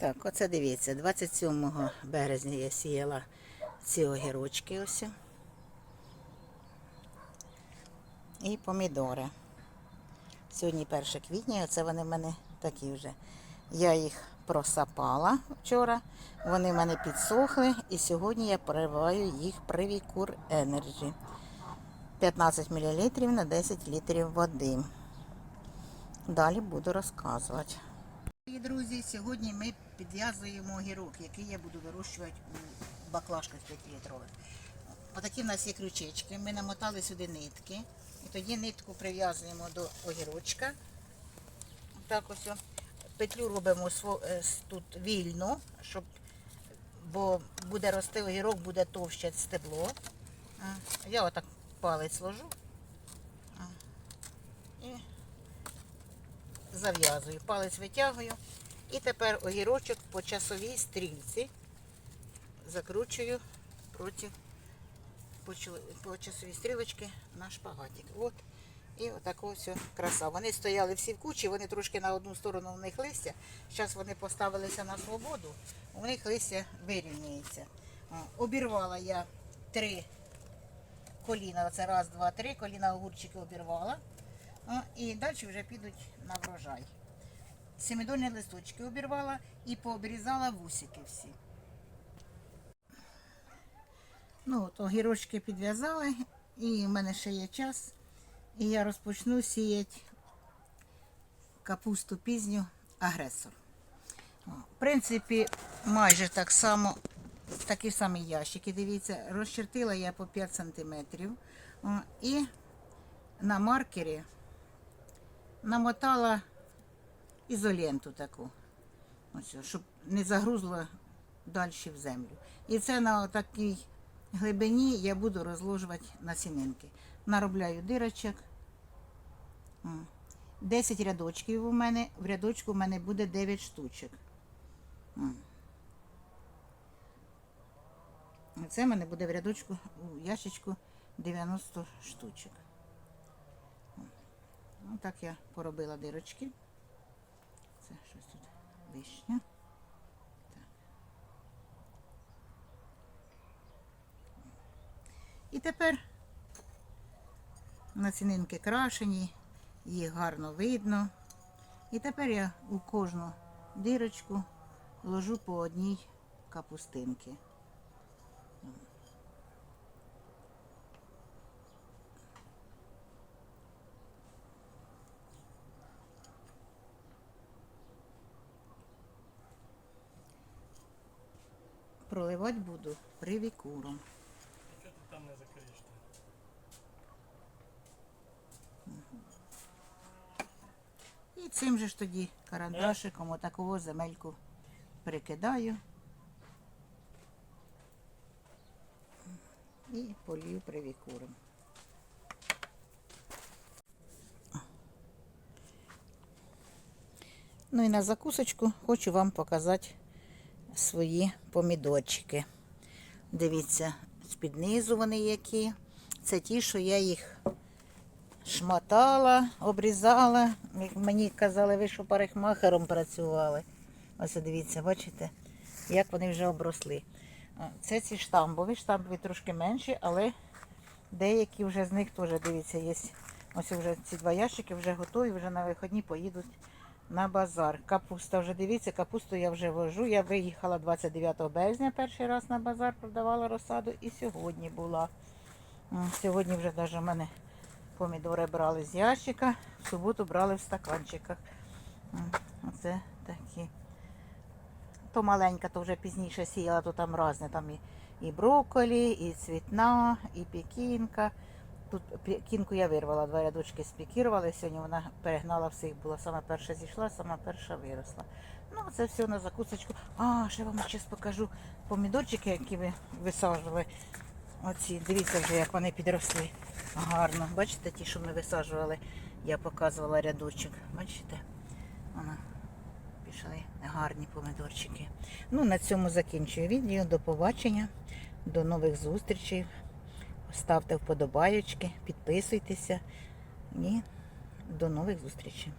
Так, оце дивіться, 27 березня я сіяла ці огірочки ось. І помідори. Сьогодні 1 квітня, оце вони в мене такі вже. Я їх просапала вчора, вони в мене підсохли, і сьогодні я пориваю їх Привікур Energy. 15 мл на 10 літрів води. Далі буду розказувати. Друзі, сьогодні ми підв'язуємо огірок, який я буду вирощувати у баклажках 5 літрових. Отакі в нас є крючечки. Ми намотали сюди нитки. І тоді нитку прив'язуємо до огірочка. Так ось. Петлю робимо е, тут вільно, щоб, бо буде рости огірок, буде товще стебло. Я отак палець ложу. І зав'язую, палець витягую. І тепер огірочок по часовій стрільці закручую проти по, часовій стрілочці на шпагатик. От. І отака ось краса. Вони стояли всі в кучі, вони трошки на одну сторону в них листя. Зараз вони поставилися на свободу, у них листя вирівнюється. Обірвала я три коліна. Оце раз, два, три. Коліна огурчики обірвала. І далі вже підуть на врожай. Семидольні листочки обірвала і пообрізала вусики всі. Ну, от огірочки підв'язали, і в мене ще є час. І я розпочну сіяти капусту пізню агресор. В принципі, майже так само, такі самі ящики, дивіться, розчертила я по 5 см. І на маркері намотала ізоленту таку, ось, щоб не загрузло далі в землю. І це на такій глибині я буду розложувати насінинки. Наробляю дирочок. 10 рядочків у мене, в рядочку у мене буде 9 штучок. Це в мене буде в рядочку у ящичку 90 штучок. Ну, так я поробила дирочки. Це щось тут. Так. І тепер націнинки крашені, їх гарно видно. І тепер я у кожну дирочку ложу по одній капустинки. Проливати буду привікуром. Що ти там не закриєш? І цим же ж тоді карандашиком отакову земельку прикидаю. І полью привікуром. Ну і на закусочку хочу вам показати свої помідорчики. Дивіться, з-під низу вони які. Це ті, що я їх шматала, обрізала. Як мені казали, ви що парикмахером працювали. Ось дивіться, бачите, як вони вже обросли. Це ці штамбові, штамбові трошки менші, але деякі вже з них теж, дивіться, є. Ось вже ці два ящики вже готові, вже на виходні поїдуть на базар. Капуста вже дивіться, капусту я вже вожу. Я виїхала 29 березня перший раз на базар, продавала розсаду і сьогодні була. Сьогодні вже навіть в мене помідори брали з ящика, в суботу брали в стаканчиках. Оце такі. То маленька, то вже пізніше сіяла, то там різне. Там і, і брокколі, і цвітна, і пекінка. Тут пекінку я вирвала, два рядочки спікірували. Сьогодні вона перегнала всіх, була сама перша зійшла, сама перша виросла. Ну, це все на закусочку. А, ще вам зараз покажу помідорчики, які ви висаджували. Оці, дивіться вже, як вони підросли. Гарно. Бачите, ті, що ми висаджували, я показувала рядочок. Бачите? Вона пішли гарні помідорчики. Ну, на цьому закінчую відео. До побачення, до нових зустрічей. Ставте вподобайочки, підписуйтеся і до нових зустрічей.